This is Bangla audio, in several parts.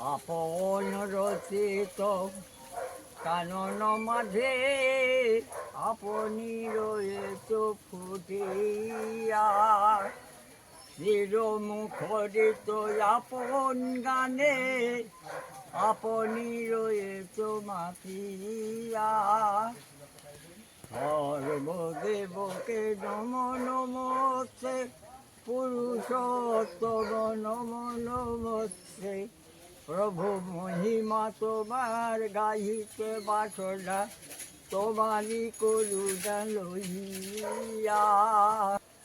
আপন রচিত কানন মাঝে আপনি রয়েছ ফুটিয়া। চির মুখরিত আপন গানে আপনি রয়েছ মাতিয়া সর্বদেবকে নম নমস্তে, পুরুষোত্তম নম নমস্তে। প্রভু মহিমা তোমার গাহিতে বাসনা, তোমারই করুণা লইয়া।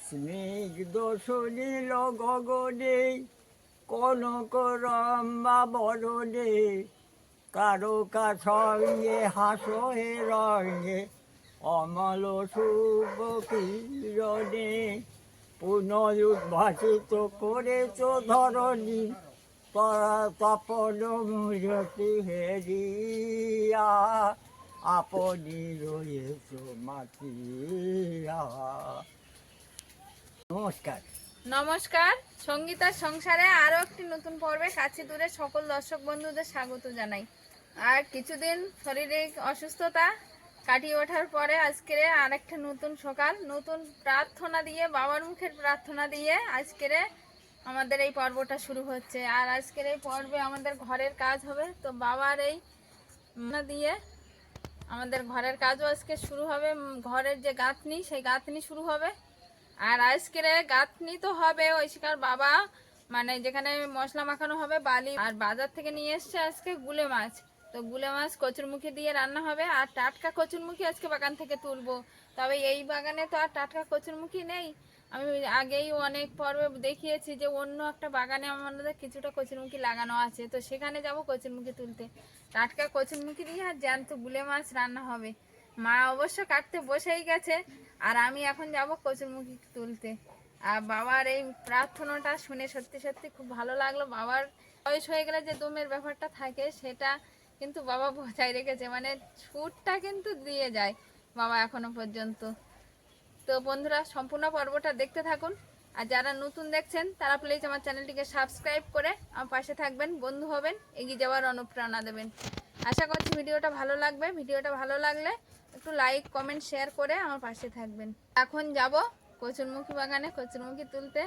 স্নিগ্ধ সুনীল গগনে, কনক রম্বা বরণে কারকা সঙ্গে হাসো হে রঙে, অমল শুভ কিরণে, পুনরুদ্ভাসিত করেছ ধরণী নমস্কার। নমস্কার সঙ্গীতার সংসারে আরও একটি নতুন পর্বে কাছে দূরে সকল দর্শক বন্ধুদের স্বাগত জানাই। আর কিছুদিন শারীরিক অসুস্থতা কাটিয়ে ওঠার পরে আজকের আরেকটা নতুন সকাল, নতুন প্রার্থনা দিয়ে, বাবার মুখের প্রার্থনা দিয়ে আজকের আমাদের এই পর্বটা শুরু হচ্ছে। আর আজকের এই পর্বে আমাদের ঘরের কাজ হবে। তো বাবার এই দিয়ে আমাদের ঘরের কাজও আজকে শুরু হবে। ঘরের যে গাঁথনি, সেই গাঁথনি শুরু হবে। আর আজকের গাঁথনি তো হবে ঐশিকার বাবা মানে যেখানে মশলা মাখানো হবে, বালি। আর বাজার থেকে নিয়ে এসছে আজকে গুলে মাছ। তো গুলে মাছ কচুরমুখী দিয়ে রান্না হবে। আর টাটকা কচুরমুখী আজকে বাগান থেকে তুলবো। তবে এই বাগানে তো আর টাটকা কচুরমুখী নেই। আমি আগেই অনেক পর্বে দেখিয়েছি যে অন্য একটা বাগানে আমাদের কিছুটা কচুরমুখী লাগানো আছে। তো সেখানে যাব কচুরমুখী তুলতে। টাটকা কচুরমুখী দিয়ে আর জ্যান্ত গুলে মাছ রান্না হবে। মা অবশ্য কাটতে বসেই গেছে, আর আমি এখন যাব কচুরমুখী তুলতে। আর বাবার এই প্রার্থনাটা শুনে সত্যি সত্যি খুব ভালো লাগল। বাবার বয়স হয়ে গেলে যে দমের ব্যাপারটা থাকে, সেটা কিন্তু বাবা বজায় রেখেছে। মানে ছুটটা কিন্তু দিয়ে যায় বাবা এখনও পর্যন্ত। তো বন্ধুরা, সম্পূর্ণ পর্বটা দেখতে থাকুন। আর যারা নতুন দেখছেন, তারা প্লিজ আমার চ্যানেলটিকে সাবস্ক্রাইব করে আমার পাশে থাকবেন, বন্ধু হবেন, এগিয়ে যাওয়ার অনুপ্রেরণা দেবেন। আশা করছি ভিডিওটা ভালো লাগবে। ভিডিওটা ভালো লাগলে একটু লাইক কমেন্ট শেয়ার করে আমার পাশে থাকবেন। এখন যাব কচুরমুখী বাগানে, কচুরমুখী তুলতে।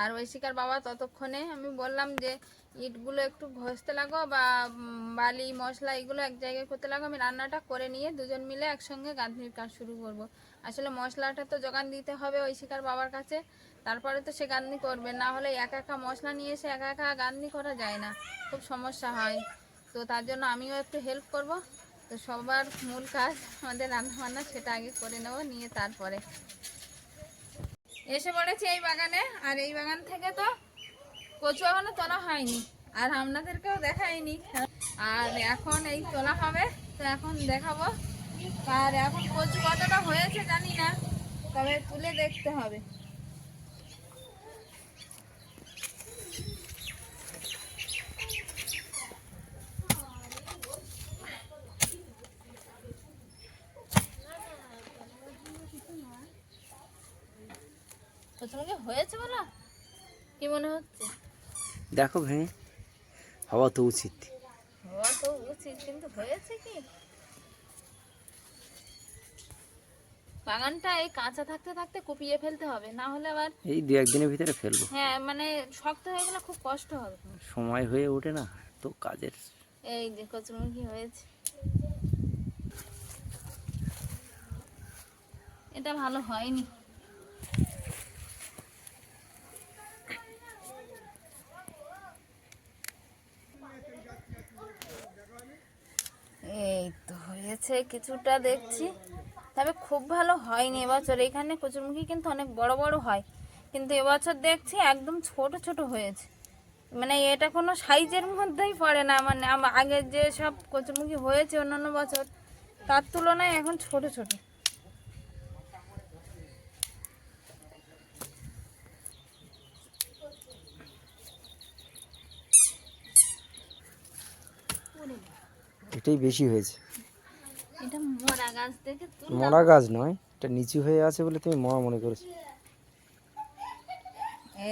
আর ঐশিকার বাবা ততক্ষণে আমি বললাম যে, ইটগুলো একটু ঘষতে লাগো বা বালি, মশলা এগুলো এক জায়গায় করতে লাগো। আমি রান্নাটা করে নিয়ে দুজন মিলে একসঙ্গে গাঁথনির কাজ শুরু করব। আসলে মশলাটা তো যোগান দিতে হবে ওই শিকার বাবার কাছে। তারপরে তো সে গাঁথনি করবে, না হলে একা একা মশলা নিয়ে এসে একা একা গাঁথনি করা যায় না। খুব সমস্যা হয়। তো তার জন্য আমিও একটু হেল্প করব। তো সবার মূল কাজ আমাদের রান্না বান্না সেটা আগে করে নেব, নিয়ে তারপরে। এসে পড়েছি এই বাগানে, আর এই বাগান থেকে তো কচু এখনও তোলা হয়নি, আর আপনাদেরকেও দেখাইনি। আর এখন এই তোলা হবে, তো এখন দেখাবো। আর এখন কচু কতটা হয়েছে জানি না তবে তুলে দেখতে হবে। হয়েছে বলো? কি মনে হচ্ছে? দেখো ভেঙে হওয়া তো উচিত। হওয়া তো উচিত কিন্তু হয়েছে কি? বাগানটা এই কাঁচা থাকতে থাকতে কুপিয়ে ফেলতে হবে না হলে আবার এই দু একদিনের ভিতরে ফেলব। হ্যাঁ মানে শক্ত হয়ে গেলে খুব কষ্ট হবে। সময় হয়ে ওঠে না তো কাজের এই যে কচুরমুখী হয়েছে। এটা ভালো হয়নি। এই তো হয়েছে কিছুটা দেখছি। তবে খুব ভালো হয়নি এবছর। এখানে কচুরমুখী কিন্তু অনেক বড় বড় হয়। কিন্তু এবছর দেখছি একদম ছোট ছোট হয়েছে। মানে এটা কোনো সাইজের মধ্যেই পড়ে না। মানে আম- আগে যে সব কচুরমুখী হয়েছে অন্যান্য বছর, তার তুলনায় এখন ছোট ছোট। এটাই বেশি হয়েছে। এটা মরা গাছ দেখে মরা গাছ নয় এটা নিচু হয়ে আছে বলে তুমি মরা মনে করেছ।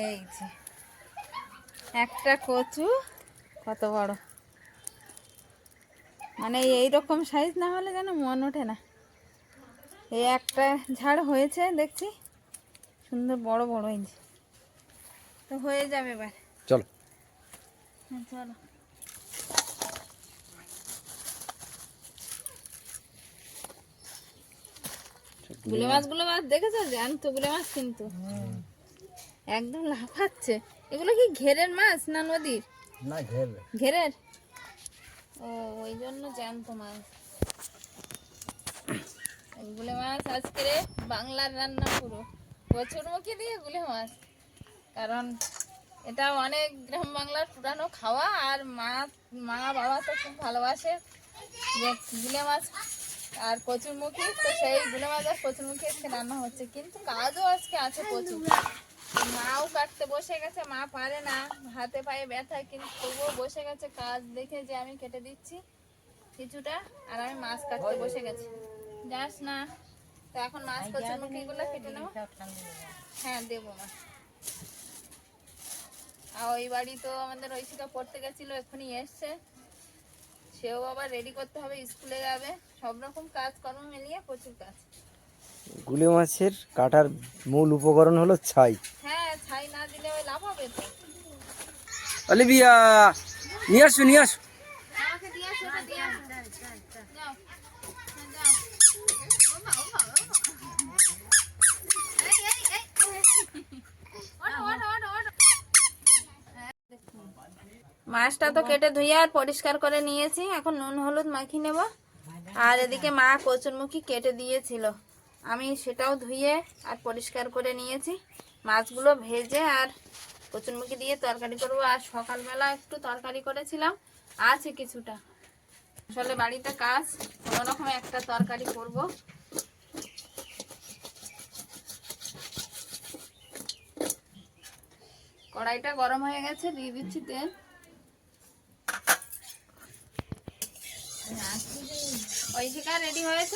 এই যে একটা কচু কত বড়? মানে এই রকম সাইজ না হলে যেন মন ওঠে না। এই একটা ঝাড় হয়েছে দেখছি। সুন্দর বড় বড় এই তো হয়ে যাবে এবার। চলো। হ্যাঁ, চলো। গুলে হ্যাঁ। মাছগুলো মাছ দেখেছ? জ্যান্ত গুলে মাছ কিন্তু। একদম লাফাচ্ছে। এগুলো কি ঘেরের মাছ না নদীর? না ঘেরের ঘেরের? ও ওই জন্য জ্যান্ত মাছ। গুলে মাছ আজকে বাংলার রান্না পুরো। প্রচুর মুখে দিয়ে গুলে মাছ। কারণ এটা অনেক গ্রাম বাংলার পুরানো খাওয়া আর মা মা বাবা তো খুব ভালোবাসে যে গুলে মাছ আর প্রচুর মুখে তো সেই গুলো মাছ আর প্রচুর মুখে আজকে রান্না হচ্ছে। কিন্তু কাজও আজকে আছে প্রচুর মাও কাটতে বসে গেছে মা পারে না। হাতে পায়ে ব্যথা কিন্তু তবুও বসে গেছে কাজ দেখে যে আমি কেটে দিচ্ছি কিছুটা আর আমি মাছ কাটতে বসে গেছি। যাস না তো এখন মাছ কচুর এগুলো কেটে নেব। হ্যাঁ দেবো মা। আর ওই বাড়ি তো আমাদের ঐশিকা পড়তে গেছিল এক্ষুনি এসছে। সেও আবার রেডি করতে হবে স্কুলে যাবে। সব রকম কাজকর্ম মিলিয়ে প্রচুর কাজ। গুলে মাছের কাটার মূল উপকরণ হলো ছাই। হ্যাঁ ছাই না দিলে ওই লাভ হবে তো। অলিভিয়া নিয়ে আসো নিয়ে আসো। মাছটা তো কেটে ধুয়ে আর পরিষ্কার করে নিয়েছি। এখন নুন, হলুদ মাখি নেব। আর এদিকে মা কচুরমুখী কেটে দিয়েছিল। আমি সেটাও ধুয়ে আর পরিষ্কার করে নিয়েছি। মাছগুলো ভেজে আর কচুরমুখী দিয়ে তরকারি করব। আর সকালবেলা একটু তরকারি করেছিলাম। আছে কিছুটা। আসলে বাড়িতে কাজ, কোনো রকম একটা তরকারি করব। কড়াইটা গরম হয়ে গেছে, দিয়ে দিচ্ছি তেল। ঐশিকা রেডি হয়েছ?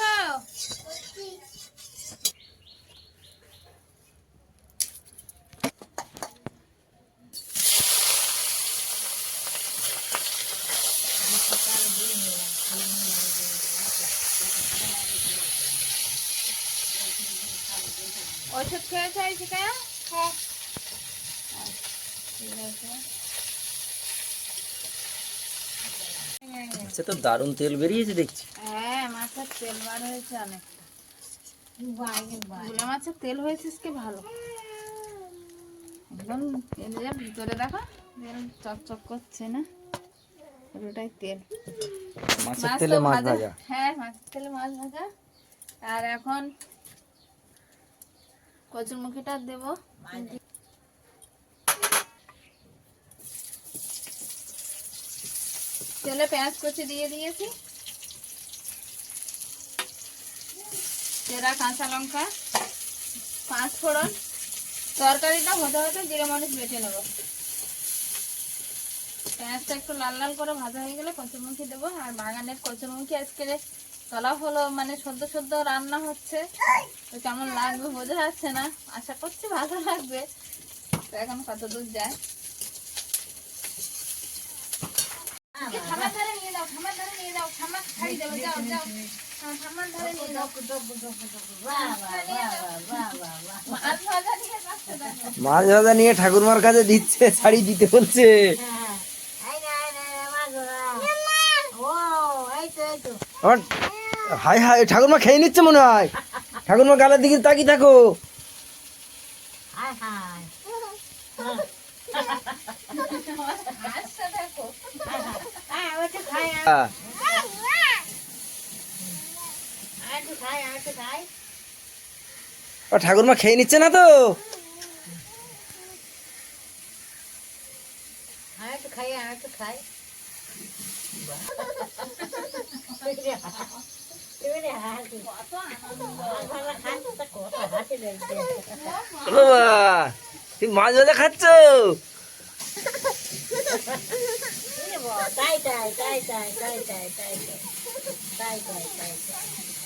ওষুধ খেয়েছ ঐশিকা হ্যাঁ। সে তো দারুণ তেল বেরিয়েছে দেখছি। তেল বার হয়েছে অনেক মাছের তেল হয়েছে আজকে ভালো। একদম তেলের ভিতরে দেখো তেল চকচক করছে না পুরোটাই তেল। হ্যাঁ মাছের তেলে মাছ ভাজা। আর এখন কচুর মুখিটা দেব। তেলে পেঁয়াজ কচি দিয়ে দিয়েছি। সেরা কাঁচা লঙ্কা, পাঁচ ফোড়ন। তরকারিটা হতে হতে জিরে মরিচ বেটে নেব। পেঁয়াজটা একটু লাল লাল করে ভাজা হয়ে গেলে কচুরমুখী দেবো। আর বাগানের কচুরমুখী আজকে তলা হলো মানে সদ্য সদ্য রান্না হচ্ছে। তো কেমন লাগবে বোঝা যাচ্ছে না। আশা করছি ভালো লাগবে। তো এখন কত দূর যায়? খামার ধরে নিয়ে যাও, খামার ধরে নিয়ে যাও, খামার খাই যাও যাও যাও। মাছ ভাজা নিয়ে ঠাকুরমার কাছে দিচ্ছে শাড়ি দিতে বলছে। হাই হাই ঠাকুরমা খেয়ে নিচ্ছে মনে হয়। ঠাকুরমা গালের দিকে তাকিয়ে থাকো। আচ্ছা, হ্যাঁ। ও ঠাকুরমা খেয়ে নিচ্ছে না তো তুমি মাছ ভাজা খাচ্ছ তাই তাই তাই তাই তাই তাই তাই তাই তাই তাই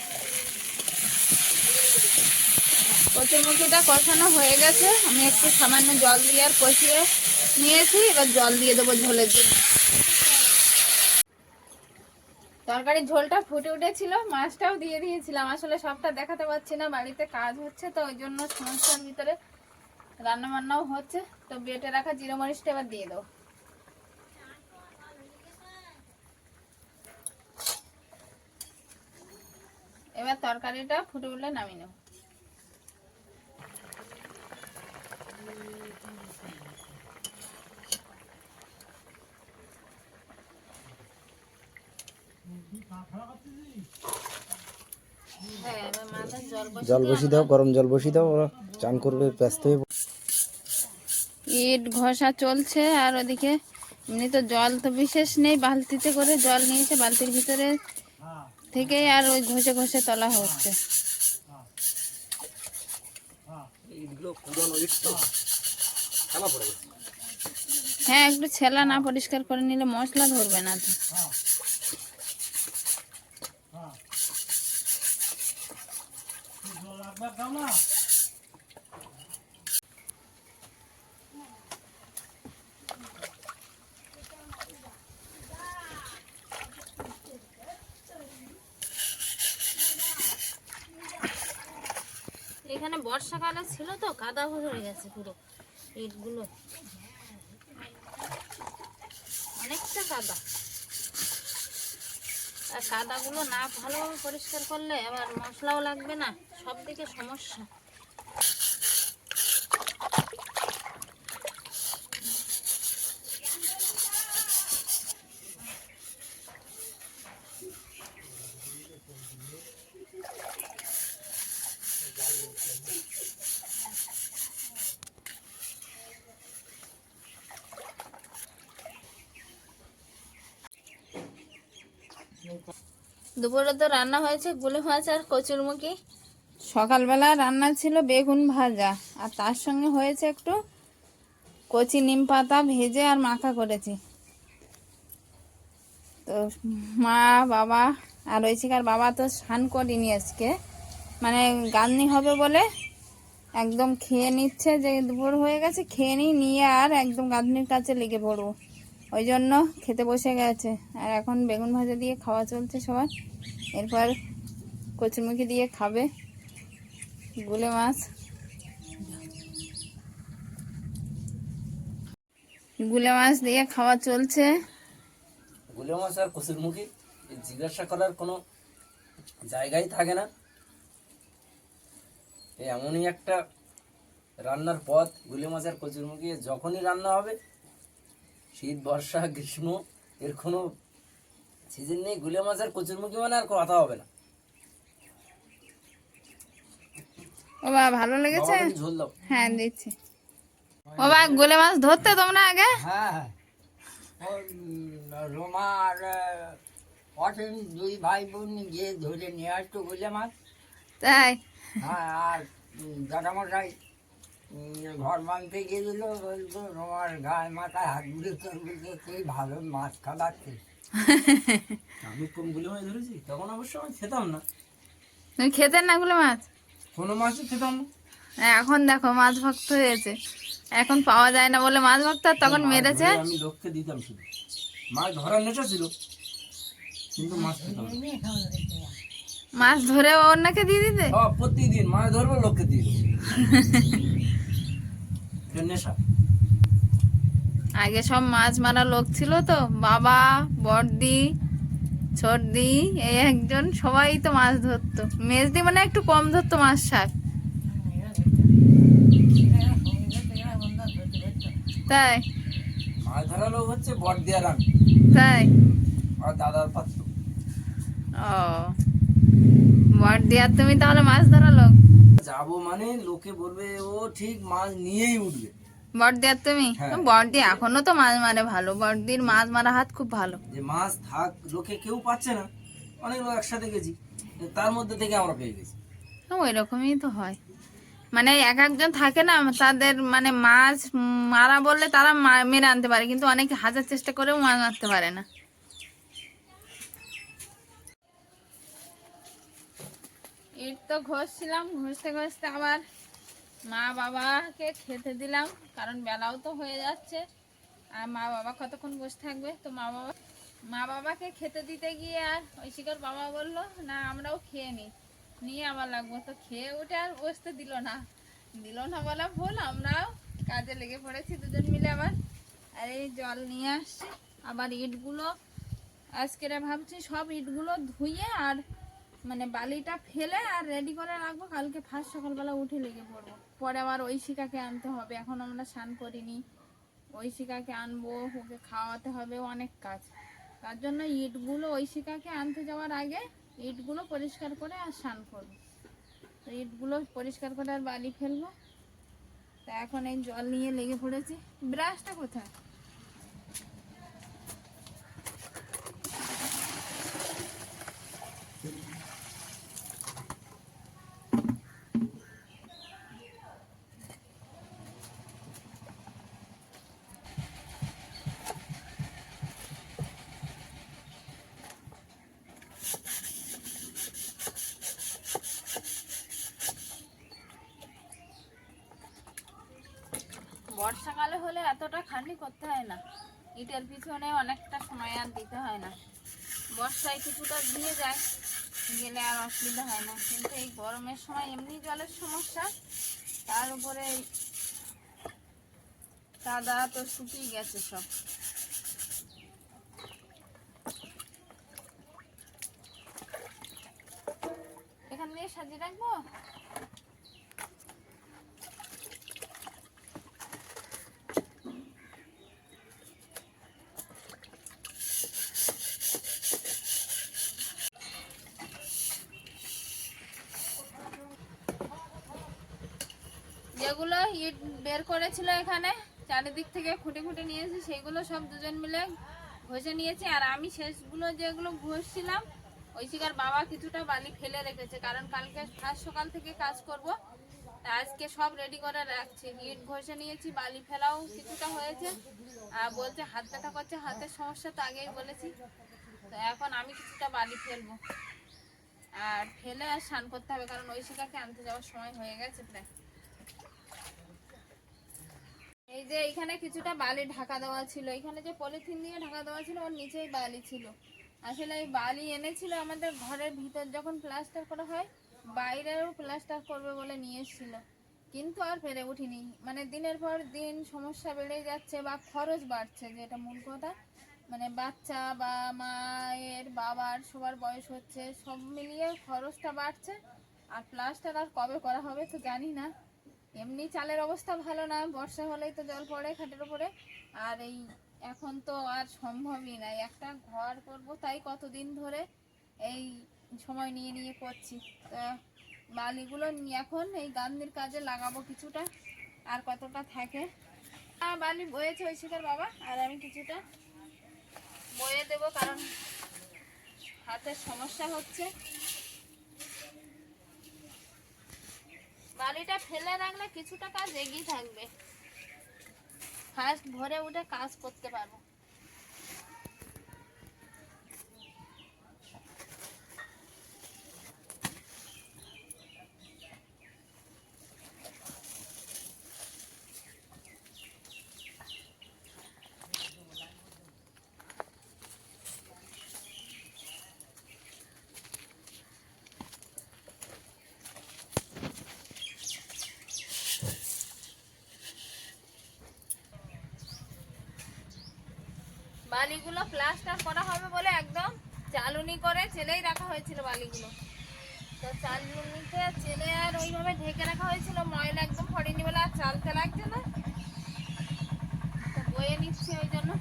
কচুরমুখিটা কষানো হয়ে গেছে। আমি একটু সামান্য জল দিয়ে আর কষিয়ে নিয়েছি। এবার জল দিয়ে দেবো ঝোলের জন্য। তরকারির ঝোলটা ফুটে উঠেছিল, মাছটাও দিয়ে দিয়েছিলাম। আসলে সবটা দেখাতে পারছি না, বাড়িতে কাজ হচ্ছে, তো ওই জন্য সমস্যার ভিতরে রান্না বান্নাও হচ্ছে। তো বেটে রাখা জিরো মরিচটা এবার দিয়ে দেবো। এবার তরকারিটা ফুটে উঠলে নামিয়ে নেব হ্যাঁ এবার মাথায় জল বসিয়ে দাও গরম জল বসিয়ে দাও ওরা চান করবে ব্যস্ত হয়ে ইট ঘষা চলছে আর ওদিকে এমনি তো জল তো বিশেষ নেই বালতিতে করে জল নিয়েছে বালতির ভিতরে থেকেই আর ওই ঘষে ঘষে তোলা হচ্ছে। হ্যাঁ একটু ছেলা না পরিষ্কার করে নিলে মশলা ধরবে না তো। এখানে বর্ষাকালে ছিল তো কাদা হয়ে গেছে পুরো। ইটগুলো অনেকটা কাদা আর কাদাগুলো না ভালোভাবে পরিষ্কার করলে আবার মশলাও লাগবে না সব দিকে সমস্যা। দুপুরে তো রান্না হয়েছে, গুলে মাছ আর কচুরমুখী। সকালবেলা রান্না ছিল বেগুন ভাজা, আর তার সঙ্গে হয়েছে একটু কচি নিম পাতা ভেজে আর মাখা করেছি। তো মা, বাবা আর ঐশিকার বাবা তো স্নান করিনি আজকে। মানে গান্নি হবে বলে একদম খেয়ে নিচ্ছে যে দুপুর হয়ে গেছে, খেয়ে নিই নিয়ে আর একদম গাঁদনির কাছে লেগে পড়ব। ওই জন্য খেতে বসে গেছে। আর এখন বেগুন ভাজা দিয়ে খাওয়া চলছে সবার। এরপর কচুরমুখী দিয়ে খাবে গুলে মাছ। গুলে মাছ দিয়ে খাওয়া চলছে। গুলে মাছ আর কচুর মুখী জিজ্ঞাসা করার কোনো জায়গাই থাকে না। এমনই একটা রান্নার পথ, গুলে মাছ আর কচুর মুখী যখনই রান্না হবে শীত বর্ষা গ্রীষ্ম এর কোনো সিজন নেই। গুলে মাছ আর কচুর মুখী মানে আর কথা হবে না। ও বা ভালো লেগেছে? হ্যাঁ দিচ্ছি। ও বা গুলে মাছ ধরতে তোমরা আগে? হ্যাঁ ওই রোমা আর অসীম দুই ভাই বোন গিয়ে ধরে নিয়ে আসতো বুঝলে মাছ। তাই? হ্যাঁ আর দাদামশাই ঘর বাঁধতে গিয়েছিল বলতো তোমার গায়ে মাথায় হাত তোর বলতে তুই ভালো মাছ খাওয়াচ্ছিস আমি কোন গুলে মাছ ধরেছি? তখন অবশ্য আমি খেতাম না। তুমি খেতে না গুলে মাছ? কোনো মাছই খেতাম না। এখন দেখো মাছ ভক্ত হয়েছে। এখন পাওয়া যায় না বলে মাছ ভক্ত আর তখন মেরেছে ধরে আমি লোককে দিতাম শুধু। মাছ ধরার নেশা ছিল কিন্তু মাছ খেতাম মাছ ধরে অন্যকে দিয়ে দিতে? প্রতিদিন মাছ ধরবো লোককে দিয়ে নেশা আগে সব মাছ মারা লোক ছিল তো বাবা বড়দি ছোটদি এই একজন সবাই তো মাছ ধরতো। মেজদি মানে একটু কম ধরতো মাছ শাক। তাই? মাছ ধরা লোক হচ্ছে আমি। তাই? আর দাদার পাত্র। ও। বড়দি আর তুমি তাহলে মাছ ধরা লোক? যাব মানে লোকে বলবে ও ঠিক মাছ নিয়েই উঠবে। তুমি? হ্যাঁ। বড়দি এখনও তো মাছ মারে ভালো। বড়দির মাছ মারা হাত খুব ভালো। যে মাছ থাক লোকে কেউ পাচ্ছে না। অনেক লোক একসাথে গেছি। তার মধ্যে থেকে আমরা পেয়ে গেছি। ওই রকমই তো হয়। মানে এক একজন থাকে না তাদের মানে মাছ মারা বললে তারা মেরে আনতে পারে। কিন্তু অনেকে হাজার চেষ্টা করেও মাছ মারতে পারে না। ইট তো ঘষছিলাম, ঘষতে ঘষতে আবার মা বাবাকে খেতে দিলাম, কারণ বেলাও তো হয়ে যাচ্ছে। আর মা বাবা কতক্ষণ বসে থাকবে? তো মা বাবা, মা বাবাকে খেতে দিতে গিয়ে আর ঐশিকার বাবা বলল, না, আমরাও খেয়ে নিই। নিয়ে আবার লাগবো। তো খেয়ে উঠে আর বসতে দিল না। দিল না বলা ভুল, আমরাও কাজে লেগে পড়েছি দুজন মিলে আবার। আর এই জল নিয়ে আসছি। আবার ইটগুলো, আজকের ভাবছি সব ইটগুলো ধুয়ে আর মানে বালিটা ফেলে আর রেডি করে রাখব। কালকে ফার্স্ট সকালবেলা উঠে লেগে পড়ব। পরে আবার ঐশিকাকে আনতে হবে। এখন আমরা স্নান করিনি। ঐশিকাকে আনব, ওকে খাওয়াতে হবে অনেক কাজ। তার জন্য ইটগুলো ঐশিকাকে আনতে যাওয়ার আগে ইটগুলো পরিষ্কার করে আর স্নান করব। তো ইটগুলো পরিষ্কার করে আর বালি ফেলব। তা এখন এই জল নিয়ে লেগে পড়েছি। ব্রাশটা কোথায়? বর্ষাকালে হলে এতটা খানি করতে হয় না। ইটের পিছনে অনেকটা সময় আর দিতে হয় না। বর্ষায় কিছুটা দিয়ে যায়, গেলে আর অসুবিধা হয় না। কিন্তু এই গরমের সময় এমনি জলের সমস্যা, তার উপরে কাদা তো শুকিয়ে গেছে সব এখান দিয়ে সাজিয়ে রাখব যেগুলো ইট করেছিল এখানে। চারিদিক থেকে খুঁটে খুঁটে নিয়েছি সেইগুলো সব দুজন মিলে ঘষে নিয়েছি। আর আমি শেষগুলো যেগুলো ঘষছিলাম ঐশিকার বাবা কিছুটা বালি ফেলে রেখেছে, কারণ কালকে ফার্স্ট সকাল থেকে কাজ করব। তা আজকে সব রেডি করে রাখছি। ইট ঘষে নিয়েছি, বালি ফেলাও কিছুটা হয়েছে। আর বলছে হাত ব্যথা করছে, হাতের সমস্যা তো আগেই বলেছি। তো এখন আমি কিছুটা বালি ফেলব। আর ফেলে আর স্নান করতে হবে, কারণ ঐশিকাকে আনতে যাওয়ার সময় হয়ে গেছে প্রায়। এই যে এখানে কিছুটা বালি ঢাকা দেওয়া ছিল। এখানে যে পলিথিন দিয়ে ঢাকা দেওয়া ছিল, ওর নিচেই বালি ছিল। আসলে এই বালি এনেছিল আমাদের ঘরের ভিতর যখন প্লাস্টার করা হয়, বাইরেও প্লাস্টার করবে বলে নিয়ে এসেছিল। কিন্তু আর পেরে উঠিনি। মানে দিনের পর দিন সমস্যা বেড়ে যাচ্ছে বা খরচ বাড়ছে, যেটা মূল কথা। মানে বাচ্চা বা মায়ের, বাবার, সবার বয়স হচ্ছে, সব মিলিয়ে খরচটা বাড়ছে। আর প্লাস্টার আর কবে করা হবে তো জানি না। এমনি চালের অবস্থা ভালো না, বর্ষা হলেই তো জল পড়ে খাটের উপরে। আর এই এখন তো আর সম্ভবই নাই একটা ঘর করব তাই কতদিন ধরে এই সময় নিয়ে নিয়ে করছি। তা বালিগুলো এখন এই গান্ধীর কাজে লাগাবো কিছুটা, আর কতটা থাকে। বালি বয়েছে ওই ঐশিকার বাবা, আর আমি কিছুটা বয়ে দেবো, কারণ হাতের সমস্যা হচ্ছে। বালিটা ফেলে রাখলে কিছুটা কাজ এগিয়ে থাকবে। ফার্স্ট ভরে উঠে কাজ করতে পারব। বালিগুলো প্লাস্টার করা হবে বলে একদম চালুনি করে চেলেই রাখা হয়েছিল বালিগুলো। তো চালুনিতে চেলে আর ওইভাবে ঢেকে রাখা হয়েছিল, ময়লা একদম ফড়িনি বলে আর চালতে লাগছে না। তো বয়ে নিচ্ছি ওই জন্য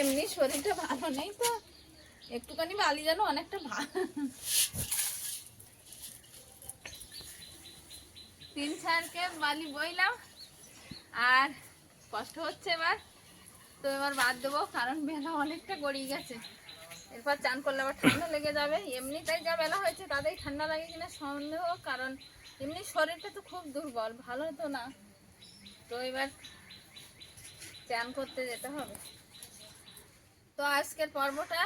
এমনি শরীরটা নেই তো। একটুখানি বালি যেন অনেকটা তিন চারকে বালি বইলাম। আর কষ্ট হচ্ছে এবার। তো এবার বাদ দেবো, কারণ বেলা অনেকটা গড়িয়ে গেছে। এরপর চান করলে আবার ঠান্ডা লেগে যাবে। এমনিতেই যা বেলা হয়েছে তাতেই ঠান্ডা লাগে কিনা সন্দেহ, কারণ এমনি শরীরটা তো খুব দুর্বল, ভালো তো না। তো এবার চান করতে যেতে হবে। তো আজকের পর্বটা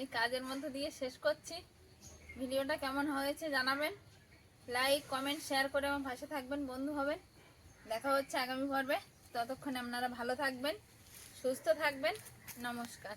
এই কাজের মধ্যে দিয়ে শেষ করছি। ভিডিওটা কেমন হয়েছে জানাবেন। লাইক কমেন্ট শেয়ার করে আমার পাশে থাকবেন, বন্ধু হবেন। দেখা হচ্ছে আগামী পর্বে। ততক্ষণে আপনারা ভালো থাকবেন, সুস্থ থাকবেন। নমস্কার।